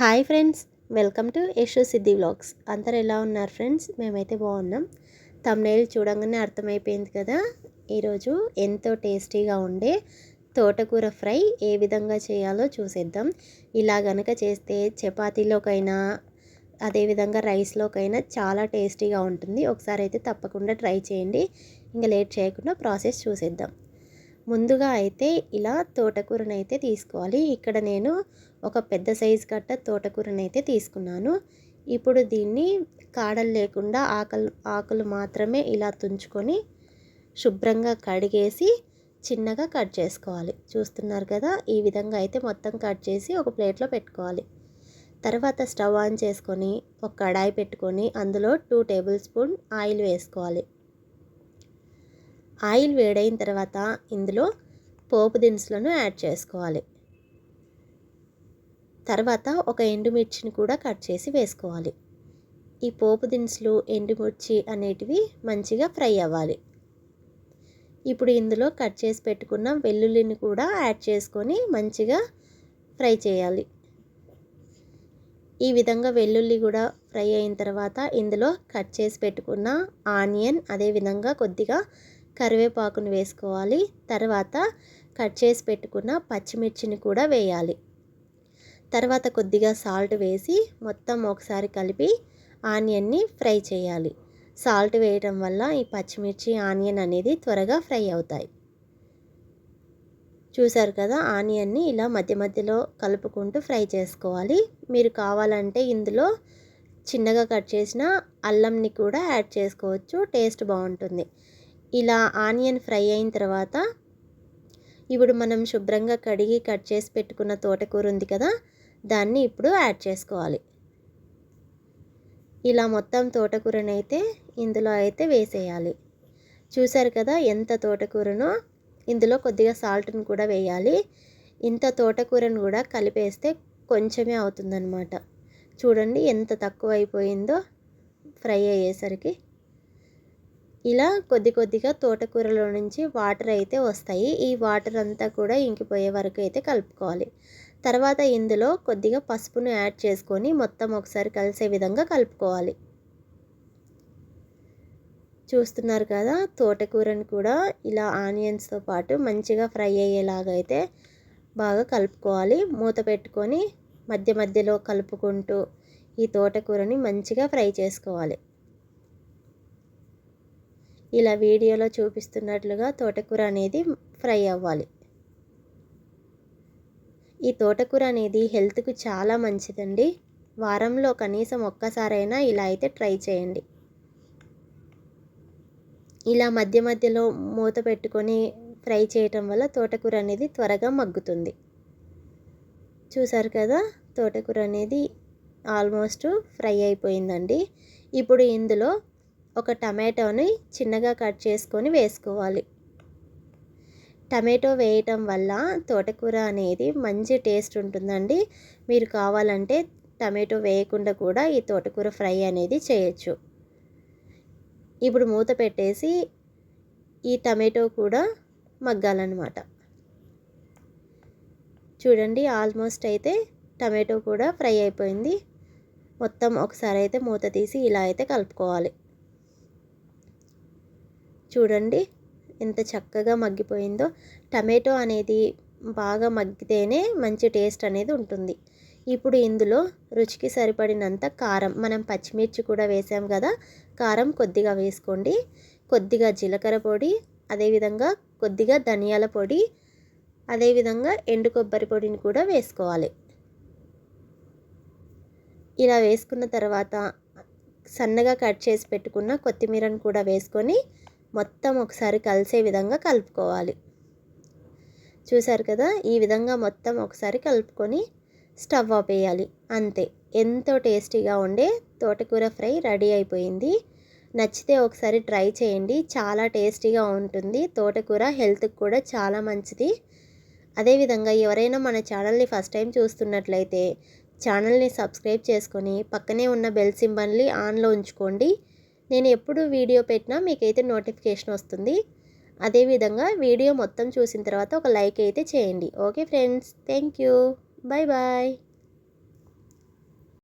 Hi friends welcome to Yasho Siddhi vlogs. అందరు ఎలా ఉన్నారు ఫ్రెండ్స్? మేమైతే బాగున్నాం. తమ్నైల్ చూడంగానే అర్థమైపోయింది కదా ఈరోజు ఎంతో టేస్టీగా ఉండే తోటకూర ఫ్రై ఏ విధంగా చేయాలో చూసేద్దాం. ఇలా గనక చేస్తే చపాతీలోకైనా అదేవిధంగా రైస్లోకైనా చాలా టేస్టీగా ఉంటుంది. ఒకసారి అయితే తప్పకుండా ట్రై చేయండి. ఇంకా లేట్ చేయకుండా ప్రాసెస్ చూసేద్దాం. ముందుగా అయితే ఇలా తోటకూరను అయితే తీసుకోవాలి. ఇక్కడ నేను ఒక పెద్ద సైజు కట్ట తోటకూరను అయితే తీసుకున్నాను. ఇప్పుడు దీన్ని కాడలు లేకుండా ఆకలు ఆకులు మాత్రమే ఇలా తుంచుకొని శుభ్రంగా కడిగేసి చిన్నగా కట్ చేసుకోవాలి. చూస్తున్నారు కదా ఈ విధంగా అయితే మొత్తం కట్ చేసి ఒక ప్లేట్లో పెట్టుకోవాలి. తర్వాత స్టవ్ ఆన్ చేసుకొని ఒక కడాయి పెట్టుకొని అందులో టూ టేబుల్ స్పూన్ ఆయిల్ వేసుకోవాలి. ఆయిల్ వేడైన తర్వాత ఇందులో పోపు దినుసులను యాడ్ చేసుకోవాలి. తర్వాత ఒక ఎండుమిర్చిని కూడా కట్ చేసి వేసుకోవాలి. ఈ పోపు దినుసులు ఎండుమిర్చి అనేటివి మంచిగా ఫ్రై అవ్వాలి. ఇప్పుడు ఇందులో కట్ చేసి పెట్టుకున్న వెల్లుల్లిని కూడా యాడ్ చేసుకొని మంచిగా ఫ్రై చేయాలి. ఈ విధంగా వెల్లుల్లి కూడా ఫ్రై అయిన తర్వాత ఇందులో కట్ చేసి పెట్టుకున్న ఆనియన్ అదేవిధంగా కొద్దిగా కరివేపాకును వేసుకోవాలి. తర్వాత కట్ చేసి పెట్టుకున్న పచ్చిమిర్చిని కూడా వేయాలి. తర్వాత కొద్దిగా సాల్ట్ వేసి మొత్తం ఒకసారి కలిపి ఆనియన్ని ఫ్రై చేయాలి. సాల్ట్ వేయటం వల్ల ఈ పచ్చిమిర్చి ఆనియన్ అనేది త్వరగా ఫ్రై అవుతాయి. చూసారు కదా ఆనియన్ని ఇలా మధ్య మధ్యలో కలుపుకుంటూ ఫ్రై చేసుకోవాలి. మీరు కావాలంటే ఇందులో చిన్నగా కట్ చేసిన అల్లంని కూడా యాడ్ చేసుకోవచ్చు. టేస్ట్ బాగుంటుంది. ఇలా ఆనియన్ ఫ్రై అయిన తర్వాత ఇప్పుడు మనం శుభ్రంగా కడిగి కట్ చేసి పెట్టుకున్న తోటకూర ఉంది కదా దాన్ని ఇప్పుడు యాడ్ చేసుకోవాలి. ఇలా మొత్తం తోటకూరను అయితే ఇందులో అయితే వేసేయాలి. చూసారు కదా ఎంత తోటకూరనో ఇందులో కొద్దిగా సాల్ట్ను కూడా వేయాలి. ఇంత తోటకూరను కూడా కలిపేస్తే కొంచెమే అవుతుందన్నమాట. చూడండి ఎంత తక్కువ అయిపోయిందో ఫ్రై అయ్యేసరికి. ఇలా కొద్ది కొద్దిగా తోటకూరలో నుంచి వాటర్ అయితే వస్తాయి. ఈ వాటర్ అంతా కూడా ఇంకిపోయే వరకు అయితే కలుపుకోవాలి. తర్వాత ఇందులో కొద్దిగా పసుపును యాడ్ చేసుకొని మొత్తం ఒకసారి కలిసే విధంగా కలుపుకోవాలి. చూస్తున్నారు కదా తోటకూరని కూడా ఇలా ఆనియన్స్తో పాటు మంచిగా ఫ్రై అయ్యేలాగా అయితే బాగా కలుపుకోవాలి. మూత పెట్టుకొని మధ్య మధ్యలో కలుపుకుంటూ ఈ తోటకూరని మంచిగా ఫ్రై చేసుకోవాలి. ఇలా వీడియోలో చూపిస్తున్నట్లుగా తోటకూర అనేది ఫ్రై అవ్వాలి. ఈ తోటకూర అనేది హెల్త్కు చాలా మంచిదండి. వారంలో కనీసం ఒక్కసారైనా ఇలా అయితే ట్రై చేయండి. ఇలా మధ్య మధ్యలో మూత పెట్టుకొని ఫ్రై చేయటం వల్ల తోటకూర అనేది త్వరగా మగ్గుతుంది. చూసారు కదా తోటకూర అనేది ఆల్మోస్ట్ ఫ్రై అయిపోయిందండి. ఇప్పుడు ఇందులో ఒక టమాటోని చిన్నగా కట్ చేసుకొని వేసుకోవాలి. టమాటో వేయటం వల్ల తోటకూర అనేది మంచి టేస్ట్ ఉంటుందండి. మీరు కావాలంటే టమాటో వేయకుండా కూడా ఈ తోటకూర ఫ్రై అనేది చేయొచ్చు. ఇప్పుడు మూత పెట్టేసి ఈ టమాటో కూడా మగ్గాలన్నమాట. చూడండి ఆల్మోస్ట్ అయితే టమాటో కూడా ఫ్రై అయిపోయింది. మొత్తం ఒకసారి అయితే మూత తీసి ఇలా అయితే కలుపుకోవాలి. చూడండి ఎంత చక్కగా మగ్గిపోయిందో. టమాటో అనేది బాగా మగ్గితేనే మంచి టేస్ట్ అనేది ఉంటుంది. ఇప్పుడు ఇందులో రుచికి సరిపడినంత కారం మనం పచ్చిమిర్చి కూడా వేసాం కదా కారం కొద్దిగా వేసుకోండి. కొద్దిగా జీలకర్ర పొడి అదేవిధంగా కొద్దిగా ధనియాల పొడి అదేవిధంగా ఎండు కొబ్బరి పొడిని కూడా వేసుకోవాలి. ఇలా వేసుకున్న తర్వాత సన్నగా కట్ చేసి పెట్టుకున్న కొత్తిమీరను కూడా వేసుకొని మొత్తం ఒకసారి కలిసే విధంగా కలుపుకోవాలి. చూసారు కదా? ఈ విధంగా మొత్తం ఒకసారి కలుపుకొని స్టవ్ ఆపేయాలి అంతే. ఎంతో టేస్టీగా ఉండే తోటకూర ఫ్రై రెడీ అయిపోయింది. నచ్చితే ఒకసారి ట్రై చేయండి. చాలా టేస్టీగా ఉంటుంది. తోటకూర హెల్త్కి కూడా చాలా మంచిది. అదేవిధంగా ఎవరైనా మన ఛానల్ని ఫస్ట్ టైం చూస్తున్నట్లయితే ఛానల్ని సబ్స్క్రైబ్ చేసుకొని పక్కనే ఉన్న బెల్ సింబల్ని ఆన్లో ఉంచుకోండి. నేను ఎప్పుడు వీడియో పెట్టినా మీకైతే నోటిఫికేషన్ వస్తుంది. అదేవిధంగా వీడియో మొత్తం చూసిన తర్వాత ఒక లైక్ అయితే చేయండి. Okay friends thank you bye bye